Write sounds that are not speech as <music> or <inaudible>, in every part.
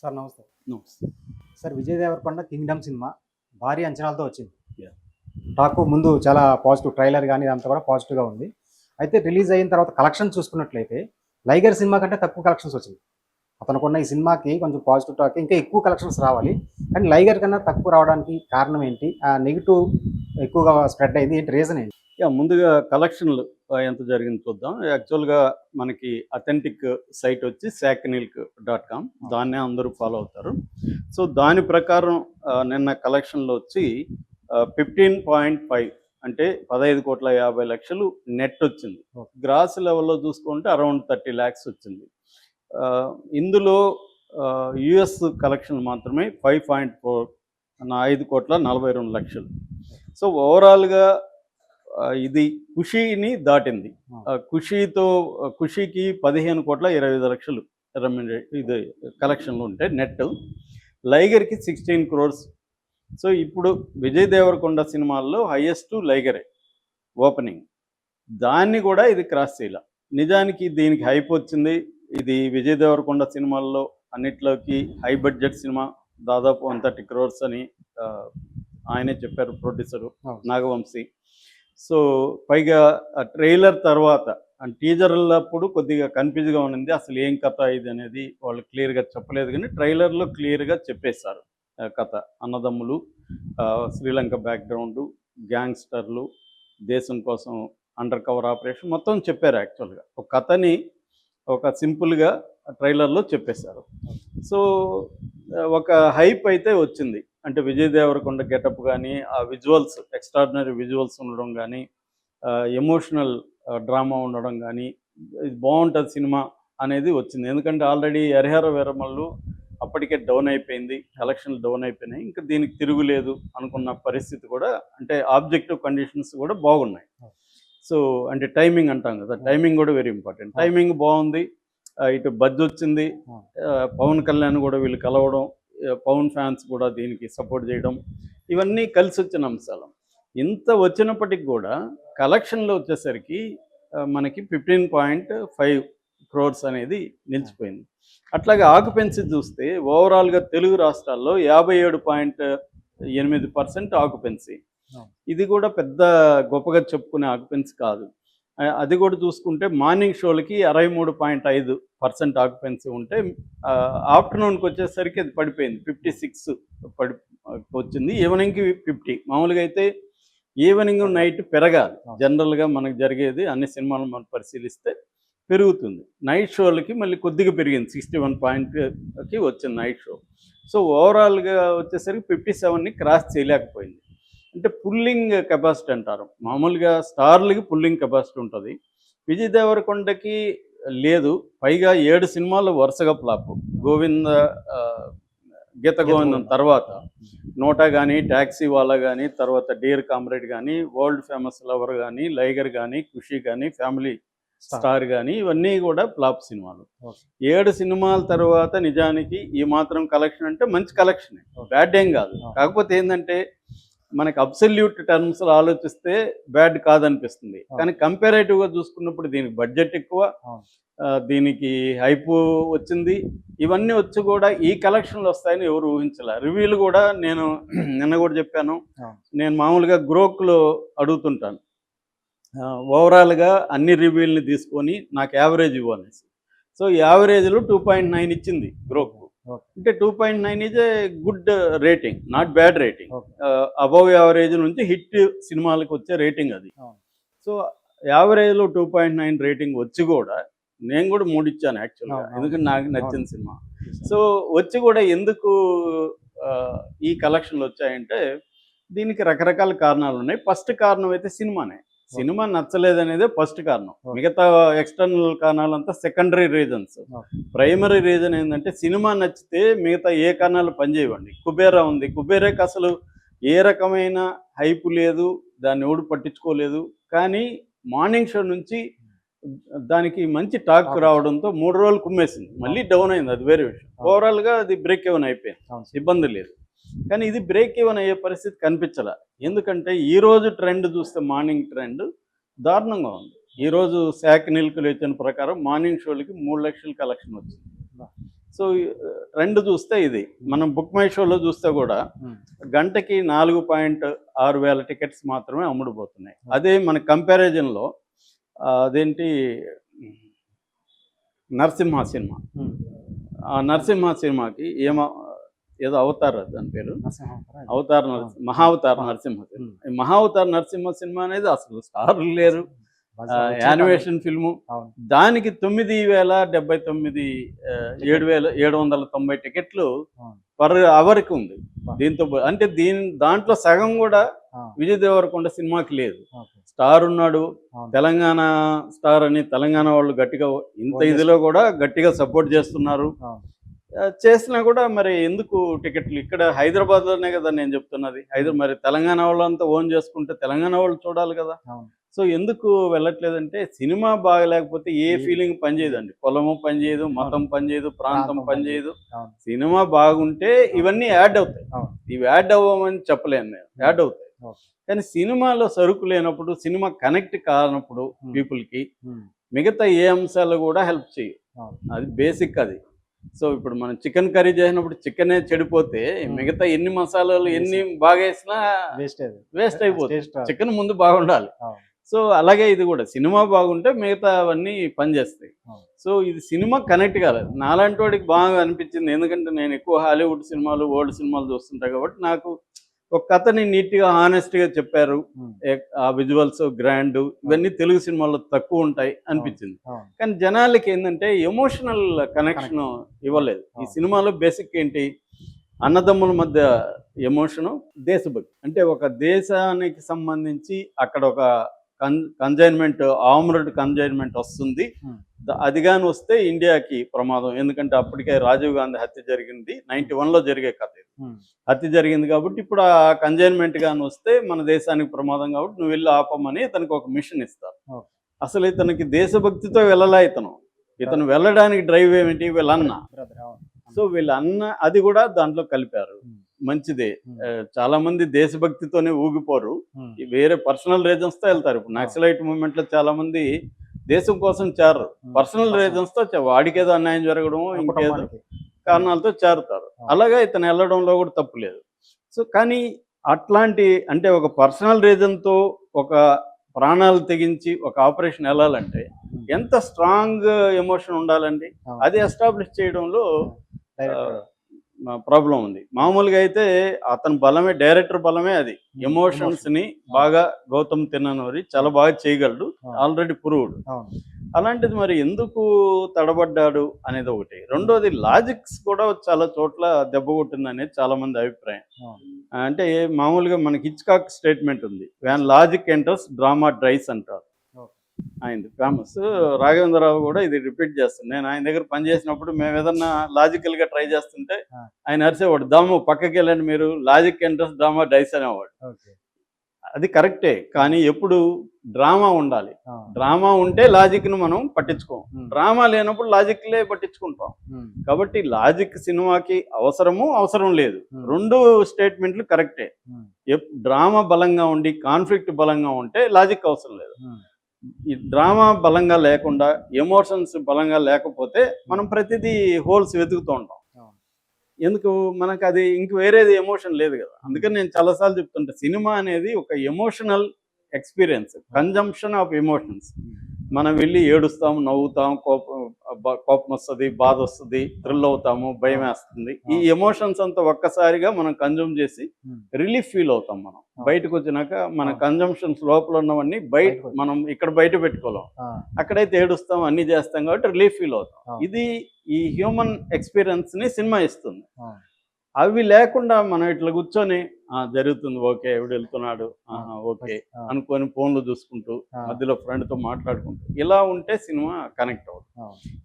Sir నమస్తే. నమస్తే. Sir Vijay Deverakonda Kingdom cinema భారీ అంచనాలతో వచ్చింది. టాక్ ముందు చాలా పాజిటివ్ ట్రైలర్ కానీ ఇదంతా కూడా పాజిటివ్గా ఉంది. అయితే రిలీజ్ అయిన తర్వాత కలెక్షన్ చూసుకున్నట్లయితే లైగర్ సినిమా కంటే తక్కువ కలెక్షన్స్ వచ్చింది. అతనుకున్న ఈ సినిమాకి కొంచెం పాజిటివ్ టాక్ ఇంకా ఎక్కువ కలెక్షన్స్ రావాలి. కానీ లైగర్ కన్నా తక్కువ రావడానికి కారణం ఏంటి? ఆ నెగిటివ్ ఎక్కువగా స్ప్రెడ్ అయింది. ఏంటి రీజన్ ఏంటి? ముందుగా కలెక్షన్లు. ఎంత జరిగింది చూద్దాం. యాక్చువల్గా మనకి అథెంటిక్ సైట్ వచ్చి శాక్నిల్క్ డాట్ కామ్ దాన్నే అందరూ ఫాలో అవుతారు. సో దాని ప్రకారం నిన్న కలెక్షన్లో వచ్చి ఫిఫ్టీన్ పాయింట్ ఫైవ్ అంటే పదహైదు కోట్ల యాభై లక్షలు నెట్ వచ్చింది. గ్రాస్ లెవెల్లో చూసుకుంటే అరౌండ్ థర్టీ ల్యాక్స్ వచ్చింది. ఇందులో యుఎస్ కలెక్షన్ మాత్రమే ఫైవ్ పాయింట్ ఫోర్ ఐదు కోట్ల నలభై రెండు లక్షలు. సో ఓవరాల్గా ఇది ఖుషీని దాటింది. ఖుషీతో ఖుషీకి పదిహేను కోట్ల ఇరవై ఐదు లక్షలు రెమ్యూనరే- ఇది కలెక్షన్లు ఉంటాయి నెట్. లైగర్కి సిక్స్టీన్ క్రోర్స్. సో ఇప్పుడు విజయ్ దేవరకొండ సినిమాల్లో హైయెస్ట్ లైగరే ఓపెనింగ్. దాన్ని కూడా ఇది క్రాస్ చేయాల. నిజానికి దీనికి హైప్ వచ్చింది. ఇది విజయ్ దేవరకొండ సినిమాల్లో అన్నిట్లోకి హై బడ్జెట్ సినిమా. దాదాపు వన్ థర్టీ క్రోర్స్ అని ఆయనే చెప్పారు ప్రొడ్యూసరు. నాగవంశీ. సో పైగా ట్రైలర్ తర్వాత అండ్ టీజర్లప్పుడు కొద్దిగా కన్ఫ్యూజ్గా ఉన్నది. అసలు ఏం కథ ఇది అనేది వాళ్ళు క్లియర్గా చెప్పలేదు కానీ ట్రైలర్లో క్లియర్గా చెప్పేశారు కథ. అన్నదమ్ములు శ్రీలంక బ్యాక్గ్రౌండ్ గ్యాంగ్స్టర్లు దేశం కోసం అండర్ కవర్ ఆపరేషన్ మొత్తం చెప్పారు యాక్చువల్గా ఒక కథని ఒక సింపుల్గా ట్రైలర్లో చెప్పేశారు. సో ఒక హైప్ అయితే వచ్చింది. అంటే విజయ్ దేవరకొండ గెటప్ కానీ ఆ విజువల్స్ ఎక్స్ట్రాడినరీ విజువల్స్ ఉండడం కానీ ఎమోషనల్ డ్రామా ఉండడం కానీ ఇది బాగుంటుంది సినిమా అనేది వచ్చింది. ఎందుకంటే ఆల్రెడీ హరిహర వీరమల్లు అప్పటికే డౌన్ అయిపోయింది కలెక్షన్లు డౌన్ అయిపోయినాయి. ఇంకా దీనికి తిరుగులేదు అనుకున్న పరిస్థితి కూడా అంటే ఆబ్జెక్టివ్ కండిషన్స్ కూడా బాగున్నాయి. సో అంటే టైమింగ్ అంటాం కదా టైమింగ్ కూడా వెరీ ఇంపార్టెంట్. టైమింగ్ బాగుంది ఇటు బజ్ వచ్చింది పవన్ కళ్యాణ్ కూడా వీళ్ళు కలవడం పవన్ ఫ్యాన్స్ కూడా దీనికి సపోర్ట్ చేయడం ఇవన్నీ కలిసి వచ్చిన అంశాలు. ఇంత వచ్చినప్పటికి కూడా కలెక్షన్లో వచ్చేసరికి మనకి ఫిఫ్టీన్ పాయింట్ ఫైవ్ క్రోర్స్ అనేది నిలిచిపోయింది. అట్లాగే ఆక్యుపెన్సీ చూస్తే ఓవరాల్గా తెలుగు రాష్ట్రాల్లో యాభై ఏడు పాయింట్ ఎనిమిది పర్సెంట్ ఆక్యుపెన్సీ. అవును. ఇది కూడా పెద్ద గొప్పగా చెప్పుకునే ఆక్యుపెన్సీ కాదు. అది కూడా చూసుకుంటే మార్నింగ్ షోలకి అరవై మూడు పాయింట్ ఐదు పర్సెంట్ ఆక్యుపెన్సీ ఉంటే ఆఫ్టర్నూన్కి వచ్చేసరికి అది పడిపోయింది. ఫిఫ్టీ సిక్స్ పడి వచ్చింది. ఈవినింగ్కి ఫిఫ్టీ. మామూలుగా అయితే ఈవినింగ్ నైట్ పెరగాలి. జనరల్గా మనకు జరిగేది అన్ని సినిమాలు మనం పరిశీలిస్తే పెరుగుతుంది. నైట్ షోలకి మళ్ళీ కొద్దిగా పెరిగింది. సిక్స్టీ వన్ పాయింట్కి వచ్చింది నైట్ షో. సో ఓవరాల్గా వచ్చేసరికి ఫిఫ్టీ సెవెన్ని క్రాస్ చేయలేకపోయింది. అంటే పుల్లింగ్ కెపాసిటీ అంటారు. మామూలుగా స్టార్లకి పుల్లింగ్ కెపాసిటీ ఉంటుంది. విజయ్ దేవరకొండకి లేదు. పైగా ఏడు సినిమాలు వరుసగా ఫ్లాప్. గోవింద గీత గోవిందం తర్వాత నోటా కానీ ట్యాక్సీ వాళ్ళ కానీ తర్వాత డియర్ కామ్రేడ్ కానీ వరల్డ్ ఫేమస్ లవర్ కానీ లైగర్ కానీ ఖుషి కానీ ఫ్యామిలీ స్టార్. కానీ ఇవన్నీ కూడా ఫ్లాప్ సినిమాలు. ఏడు సినిమాల తర్వాత నిజానికి ఈ మాత్రం కలెక్షన్ అంటే మంచి కలెక్షన్. బ్యాడ్ ఏం కాదు. కాకపోతే ఏంటంటే మనకి అబ్సల్యూట్ టర్మ్స్లో ఆలోచిస్తే బ్యాడ్ కాదనిపిస్తుంది. కానీ కంపారేటివ్గా చూసుకున్నప్పుడు దీనికి బడ్జెట్ ఎక్కువ దీనికి హైప్ వచ్చింది. ఇవన్నీ వచ్చి కూడా ఈ కలెక్షన్లు వస్తాయని ఎవరు ఊహించలే. రివ్యూలు కూడా నేను <clears throat> నిన్న కూడా చెప్పాను. నేను మామూలుగా గ్రోక్లో అడుగుతుంటాను. ఓవరాల్గా అన్ని రివ్యూల్ని తీసుకొని నాకు యావరేజ్ ఇవ్వు అనేసి. సో యావరేజ్లో టూ పాయింట్ నైన్ ఇచ్చింది గ్రోక్. అంటే two point nine is a good rating not bad rating. Above average నుంచి హిట్ సినిమాలకు వచ్చే రేటింగ్ అది. సో యావరేజ్లో టూ పాయింట్ నైన్ రేటింగ్ వచ్చి కూడా నేను కూడా మూడు ఇచ్చాను యాక్చువల్గా. ఎందుకంటే నాకు నచ్చిన సినిమా. సో వచ్చి కూడా ఎందుకు ఈ కలెక్షన్లు వచ్చాయంటే దీనికి రకరకాల కారణాలు ఉన్నాయి. ఫస్ట్ కారణం అయితే సినిమానే. సినిమా నచ్చలేదనేదే ఫస్ట్ కారణం. మిగతా ఎక్స్టర్నల్ కారణాలంతా సెకండరీ రీజన్స్. ప్రైమరీ రీజన్ ఏంటంటే సినిమా నచ్చితే మిగతా ఏ కారణాలు పనిచేయవండి. కుబేరా ఉంది. కుబేరాకి అసలు ఏ రకమైన హైప్ లేదు. దాన్ని ఎవడు పట్టించుకోలేదు. కానీ మార్నింగ్ షో నుంచి దానికి మంచి టాక్. రావడంతో మూడు రోజులు కుమ్మేసింది. మళ్ళీ డౌన్ అయింది. అది వేరే విషయం. ఓవరాల్గా అది బ్రేక్ ఎవన్ అయిపోయింది. ఇబ్బంది లేదు. కానీ ఇది బ్రేక్ ఈవెన్ అయ్యే పరిస్థితి కనిపించలే. ఎందుకంటే ఈ రోజు ట్రెండ్ చూస్తే మార్నింగ్ ట్రెండ్ దారుణంగా ఉంది. ఈ రోజు శాక్ నిల్కులు ఇచ్చిన ప్రకారం మార్నింగ్ షోలకి మూడు లక్షల కలెక్షన్ వచ్చింది. సో ట్రెండ్ చూస్తే ఇది. మనం బుక్ మై షోలో చూస్తే కూడా గంటకి నాలుగు పాయింట్ ఆరు వేల టికెట్స్ మాత్రమే అమ్ముడుపోతున్నాయి. అదే మన కంపారిజన్లో అదేంటి నరసింహ సినిమా. ఆ నరసింహ సినిమాకి ఏమో ఏదో అవతార్ దాని పేరు. అవతార్ నరసింహ మహావతార్ నరసింహ మహావతార్ నరసింహ సినిమా అనేది అసలు స్టార్లు లేరు యానిమేషన్ ఫిల్ము. దానికి తొమ్మిది వేల డెబ్బై తొమ్మిది ఏడు వేల ఏడు వందల తొంభై టికెట్లు. పర్ అవర్కి ఉంది. దీంతో అంటే దీని దాంట్లో సగం కూడా విజయ్ దేవరకొండ సినిమాకి లేదు. స్టార్ ఉన్నాడు. తెలంగాణ స్టార్ అని తెలంగాణ వాళ్ళు గట్టిగా ఇంత. ఇదిలో కూడా గట్టిగా సపోర్ట్ చేస్తున్నారు చేసినా కూడా మరి ఎందుకు టికెట్లు? ఇక్కడ హైదరాబాద్లోనే కదా నేను చెప్తున్నది. హైదరాబాద్ మరి తెలంగాణ వాళ్ళంతా ఓన్ చేసుకుంటే తెలంగాణ వాళ్ళు చూడాలి కదా. సో ఎందుకు వెళ్ళట్లేదంటే సినిమా బాగలేకపోతే ఏ ఫీలింగ్ పనిచేయదండి. పొలము పనిచేయదు మతం పనిచేయదు ప్రాంతం ప్రాంతం పనిచేయదు. సినిమా బాగుంటే ఇవన్నీ యాడ్ అవుతాయి. ఇవి యాడ్ అవ్వమని చెప్పలేను నేను. యాడ్ అవుతాయి. కానీ సినిమాలో సరుకు లేనప్పుడు సినిమా కనెక్ట్ కానప్పుడు. పీపుల్కి మిగతా ఏ అంశాలు కూడా హెల్ప్ చేయవు. అది బేసిక్ అది. సో ఇప్పుడు మనం చికెన్ కర్రీ చేసినప్పుడు చికెనే చెడిపోతే. మిగతా ఎన్ని మసాలాలు ఎన్ని బాగా వేసినా వేస్ట్ వేస్ట్ అయిపోతుంది. చికెన్ ముందు బాగుండాలి. సో అలాగే ఇది కూడా సినిమా బాగుంటే మిగతా అవన్నీ పనిచేస్తాయి. సో ఇది సినిమా కనెక్ట్ కాలేదు నాలాంటి వాడికి బాగా అనిపించింది ఎందుకంటే నేను ఎక్కువ హాలీవుడ్ సినిమాలు ఓల్డ్ సినిమాలు చూస్తుంటా కాబట్టి నాకు ఒక కథని నీట్గా హానెస్ట్గా చెప్పారు. ఆ విజువల్స్ గ్రాండ్ ఇవన్నీ తెలుగు సినిమాల్లో తక్కువ ఉంటాయి అనిపించింది. కానీ జనాలకి ఏంటంటే ఎమోషనల్ కనెక్షన్ ఇవ్వలేదు. ఈ. సినిమాలో బేసిక్ ఏంటి? అన్నదమ్ముల మధ్య ఎమోషను దేశభక్తి. అంటే ఒక దేశానికి సంబంధించి అక్కడ ఒక కన్ కన్జైన్మెంట్ ఆర్మర్డ్ కన్జైన్మెంట్ వస్తుంది. అది కానీ వస్తే ఇండియాకి ప్రమాదం. ఎందుకంటే అప్పటికే రాజీవ్ గాంధీ హత్య జరిగింది. నైన్టీ వన్లో జరిగే కథ ఇది. హత్య జరిగింది కాబట్టి ఇప్పుడు ఆ కన్జైన్మెంట్ గాని వస్తే మన దేశానికి ప్రమాదం కాబట్టి నువ్వు వెళ్ళి ఆపమని ఇతనికి ఒక మిషన్ ఇస్తారు. అసలు ఇతనికి దేశభక్తితో వెళ్ళలా ఇతను. ఇతను వెళ్ళడానికి డ్రైవ్ ఏమిటి? వీళ్ళన్న. సో వీళ్ళన్న అది కూడా దాంట్లో కలిపారు. మంచిదే. చాలా మంది దేశభక్తితోనే ఊగిపోరు. వేరే పర్సనల్ రీజన్స్తో వెళ్తారు. ఇప్పుడు నక్సలైట్ మూవ్మెంట్లో చాలా మంది దేశం కోసం చేరరు. పర్సనల్. రీజన్స్తో వాడికేదో అన్యాయం జరగడం ఇంకేదో. కారణాలతో చేరుతారు. అలాగే ఇతను వెళ్ళడంలో కూడా తప్పు లేదు సో కానీ అట్లాంటి అంటే ఒక పర్సనల్ రీజన్తో ఒక ప్రాణాలు తెగించి ఒక ఆపరేషన్ వెళ్ళాలంటే ఎంత స్ట్రాంగ్ ఎమోషన్ ఉండాలండి. అది ఎస్టాబ్లిష్ చేయడంలో. ప్రాబ్లం ఉంది మామూలుగా అయితే అతని బలమే డైరెక్టర్ బలమే అది ఎమోషన్స్ని బాగా గౌతమ్ తిన్ననూరి చాలా బాగా చేయగలడు. Already proved. అలాంటిది మరి ఎందుకు తడబడ్డాడు అనేది ఒకటి. రెండోది లాజిక్స్ కూడా చాలా చోట్ల దెబ్బ కొట్టింది అనేది చాలా మంది అభిప్రాయం. అంటే మామూలుగా మనకి హిచ్కాక్ స్టేట్మెంట్ ఉంది. When logic enters drama dries అంటారు. ఆయనది ఫేమస్. రాఘవేంద్రరావు కూడా ఇది రిపీట్ చేస్తుంది నేను ఆయన దగ్గర పని చేసినప్పుడు మేము ఏదన్నా లాజికల్గా ట్రై చేస్తుంటే. ఆయన అరిసేవాడు దాము పక్కకి వెళ్ళండి మీరు లాజిక్ ఎంటర్స్ డ్రామా డైస్ అనేవాడు. అది కరెక్టే. కానీ ఎప్పుడు డ్రామా ఉండాలి. డ్రామా ఉంటే లాజిక్ను మనం పట్టించుకోం. డ్రామా లేనప్పుడు లాజిక్లే పట్టించుకుంటాం. ఉమ్, కాబట్టి లాజిక్ సినిమాకి అవసరము అవసరం లేదు. రెండు స్టేట్మెంట్లు కరెక్టే. డ్రామా బలంగా ఉండి కాన్ఫ్లిక్ట్ బలంగా ఉంటే లాజిక్ అవసరం లేదు. ఈ డ్రామా బలంగా లేకుండా ఎమోషన్స్ బలంగా లేకపోతే మనం ప్రతిదీ హోల్స్ వెతుకుతూ ఉంటాం. ఎందుకు? మనకు అది ఇంక వేరేది ఎమోషన్ లేదు కదా. అందుకని నేను చాలాసార్లు చెప్తుంటా సినిమా అనేది ఒక emotional experience consumption of emotions మనం వెళ్ళి ఏడుస్తాం నవ్వుతాం కోపం కోపం వస్తుంది బాధ వస్తుంది థ్రిల్ అవుతాము భయం వేస్తుంది. ఈ ఎమోషన్స్ అంతా ఒక్కసారిగా మనం కన్జ్యూమ్ చేసి రిలీఫ్ ఫీల్ అవుతాం మనం. బయటకు వచ్చినాక మన. కన్జంప్షన్స్ లోపల ఉన్నవన్నీ బయట మనం ఇక్కడ బయట పెట్టుకోలేం. అక్కడైతే ఏడుస్తాం అన్ని చేస్తాం కాబట్టి రిలీఫ్ ఫీల్ అవుతాం. ఇది ఈ హ్యూమన్ ఎక్స్పీరియన్స్ని సినిమా ఇస్తుంది. అవి లేకుండా మనం ఇట్లా కూర్చొని "ఆ, జరుగుతుంది ఓకే ఎవడు వెళ్తున్నాడు ఓకే అనుకొని ఫోన్లు చూసుకుంటూ మధ్యలో friend తో మాట్లాడుకుంటూ ఇలా ఉంటే సినిమా కనెక్ట్ అవుతుంది.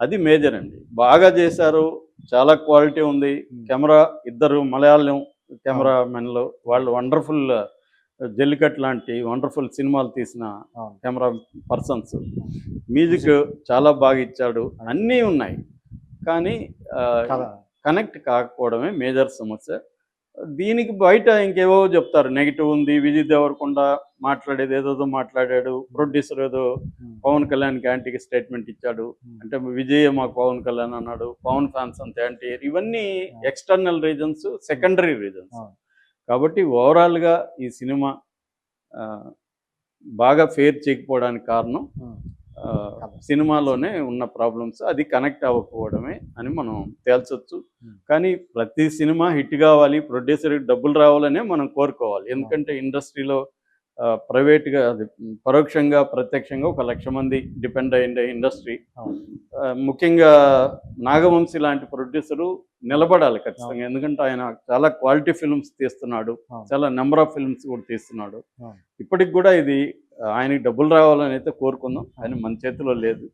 అది మేజర్ అండి. బాగా చేశారు చాలా క్వాలిటీ ఉంది కెమెరా ఇద్దరు మలయాళం కెమెరా మెన్లు వాళ్ళు వండర్ఫుల్ జల్లికట్ లాంటి వండర్ఫుల్ సినిమాలు తీసిన. Camera persons. మ్యూజిక్ చాలా బాగా ఇచ్చాడు. అన్నీ ఉన్నాయి. కానీ. కనెక్ట్ కాకపోవడమే మేజర్ సమస్య. దీనికి బయట ఇంకేవో చెప్తారు. నెగిటివ్ ఉంది విజయ్ దేవరకొండ మాట్లాడేది ఏదేదో మాట్లాడాడు ప్రొడ్యూసర్ ఏదో పవన్ కళ్యాణ్ యాంటీకి స్టేట్మెంట్ ఇచ్చాడు. అంటే విజయ్ మాకు పవన్ కళ్యాణ్ అన్నాడు పవన్ ఫ్యాన్స్ అంతే యాంటీ ఇవన్నీ ఎక్స్టర్నల్ రీజన్స్ సెకండరీ రీజన్స్. కాబట్టి ఓవరాల్గా ఈ సినిమా బాగా ఫేర్ చేయకపోవడానికి కారణం సినిమాలోనే ఉన్న ప్రాబ్లమ్స్ అది కనెక్ట్ అవ్వకపోవడమే అని మనం తేల్చొచ్చు. కానీ ప్రతి సినిమా హిట్ కావాలి ప్రొడ్యూసర్కి డబ్బులు రావాలనే మనం కోరుకోవాలి. ఎందుకంటే ఇండస్ట్రీలో ప్రైవేట్గా అది పరోక్షంగా ప్రత్యక్షంగా ఒక లక్ష మంది డిపెండ్ అయ్యే ఇండస్ట్రీ. ముఖ్యంగా నాగవంశి లాంటి ప్రొడ్యూసరు నిలబడాలి ఖచ్చితంగా. ఎందుకంటే ఆయన చాలా క్వాలిటీ ఫిల్మ్స్ తీస్తున్నాడు. చాలా నెంబర్ ఆఫ్ ఫిల్మ్స్ కూడా తీస్తున్నాడు. ఇప్పటికి కూడా ఇది ఆయనకి డబ్బులు రావాలని అయితే కోరుకుందాం. కానీ మన చేతిలో లేదు.